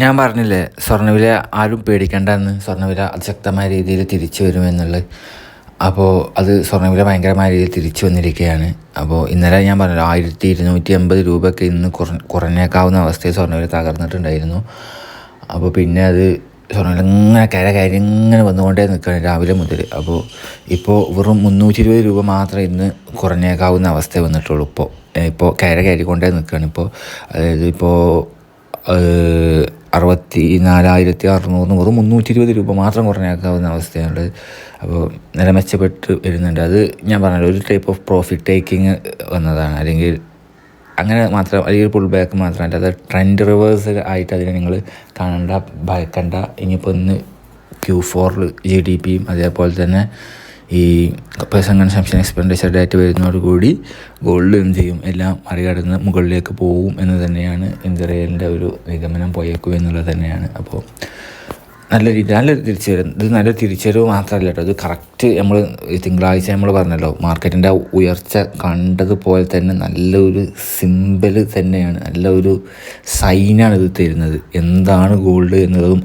ഞാൻ പറഞ്ഞില്ലേ സ്വർണവില ആരും പേടിക്കേണ്ടെന്ന്. സ്വർണവില അതിശക്തമായ രീതിയിൽ തിരിച്ചു വരുമെന്നുള്ളത്. അപ്പോൾ അത് സ്വർണവില ഭയങ്കരമായ രീതിയിൽ തിരിച്ചു വന്നിരിക്കുകയാണ്. അപ്പോൾ ഇന്നലെ ഞാൻ പറഞ്ഞു ആയിരത്തി ഇരുന്നൂറ്റി എൺപത് രൂപയൊക്കെ ഇന്ന് കുറ കുറഞ്ഞേക്കാവുന്ന അവസ്ഥയിൽ സ്വർണവില തകർന്നിട്ടുണ്ടായിരുന്നു. അപ്പോൾ പിന്നെ അത് സ്വർണവില ഇങ്ങനെ കര കയറി ഇങ്ങനെ വന്നുകൊണ്ടേ നിൽക്കുകയാണ് രാവിലെ മുതൽ. അപ്പോൾ ഇപ്പോൾ വെറും മുന്നൂറ്റി ഇരുപത് രൂപ മാത്രമേ ഇന്ന് കുറഞ്ഞേക്കാവുന്ന അവസ്ഥ വന്നിട്ടുള്ളൂ. ഇപ്പോൾ ഇപ്പോൾ കര കയറിക്കൊണ്ടേ നിൽക്കുകയാണ്. ഇപ്പോൾ അതായത് ഇപ്പോൾ അറുപത്തി നാലായിരത്തി അറുന്നൂറ് വെറും മുന്നൂറ്റി ഇരുപത് രൂപ മാത്രം കുറഞ്ഞേക്കാവുന്ന അവസ്ഥയുണ്ട് അപ്പോൾ നില മെച്ചപ്പെട്ട് വരുന്നുണ്ട്. അത് ഞാൻ പറഞ്ഞല്ലോ ഒരു ടൈപ്പ് ഓഫ് പ്രോഫിറ്റ് ടേക്കിങ് വന്നതാണ്. അല്ലെങ്കിൽ അങ്ങനെ മാത്രം അല്ലെങ്കിൽ പുൾ ബാക്ക് മാത്രമല്ല അത് ട്രെൻഡ് റിവേഴ്സ് ആയിട്ട് അതിനെ നിങ്ങൾ കാണണ്ട ഭയക്കണ്ട. ഇനിയിപ്പോൾ ഇന്ന് ക്യൂ ഫോറിൽ ജി ഡി പിയും അതേപോലെ തന്നെ ഈ പേഴ്സൺ കൺസംഷൻ എക്സ്പെൻഡിച്ചർ ഡേറ്റ് വരുന്നതോടുകൂടി ഗോൾഡ് എന്ത് ചെയ്യും? എല്ലാം മറികടന്ന് മുകളിലേക്ക് പോകും എന്ന് തന്നെയാണ് ഇന്ദ്രയലിന്റെ ഒരു നിഗമനം പോയേക്കും എന്നുള്ളത് തന്നെയാണ്. അപ്പോൾ നല്ല രീതി നല്ലൊരു തിരിച്ചുവരവ് ഇത് നല്ല തിരിച്ചുവരവ് മാത്രമല്ല കേട്ടോ. ഇത് കറക്റ്റ് നമ്മൾ തിങ്കളാഴ്ച നമ്മൾ പറഞ്ഞല്ലോ മാർക്കറ്റിന്റെ ഉയർച്ച കണ്ടതുപോലെ തന്നെ നല്ലൊരു സിമ്പിൾ തന്നെയാണ് നല്ല ഒരു സൈനാണ് ഇത് തരുന്നത്. എന്താണ് ഗോൾഡ് എന്നതും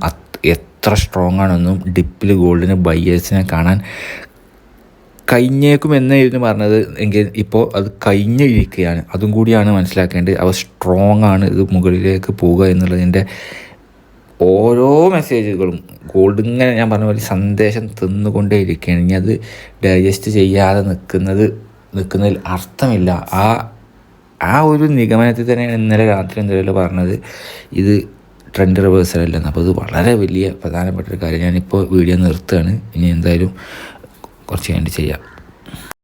എത്ര സ്ട്രോങ് ആണെന്നും ഡിപ്പിൽ ഗോൾഡിന് ബയ്യേഴ്സിനെ കാണാൻ കഴിഞ്ഞേക്കും എന്നായിരുന്നു പറഞ്ഞത്. എങ്കിൽ ഇപ്പോൾ അത് കഴിഞ്ഞിരിക്കുകയാണ്. അതും കൂടിയാണ് മനസ്സിലാക്കേണ്ടത്. അവ സ്ട്രോങ് ആണ്. ഇത് മുകളിലേക്ക് പോവുക എന്നുള്ളതിന്റെ ഓരോ മെസ്സേജുകളും ഗോൾഡ് ഇങ്ങനെ ഞാൻ പറഞ്ഞ പോലെ സന്ദേശം തിന്നുകൊണ്ടേ ഇരിക്കുകയാണ് ഇനി അത് ഡൈജസ്റ്റ് ചെയ്യാതെ നിൽക്കുന്നത് നിൽക്കുന്നതിൽ അർത്ഥമില്ല. ആ ആ ഒരു നിഗമനത്തിൽ തന്നെയാണ് ഇന്നലെ രാത്രി എന്തെങ്കിലും പറഞ്ഞത്? ഇത് ട്രെൻഡ് റിവേഴ്സൽ അല്ലെന്ന്. അപ്പോൾ ഇത് വളരെ വലിയ പ്രധാനപ്പെട്ട ഒരു കാര്യം. ഞാനിപ്പോൾ വീഡിയോ നിർത്തുകയാണ്. ഇനി എന്തായാലും കുറച്ച് കഴിഞ്ഞിട്ട് ചെയ്യാം.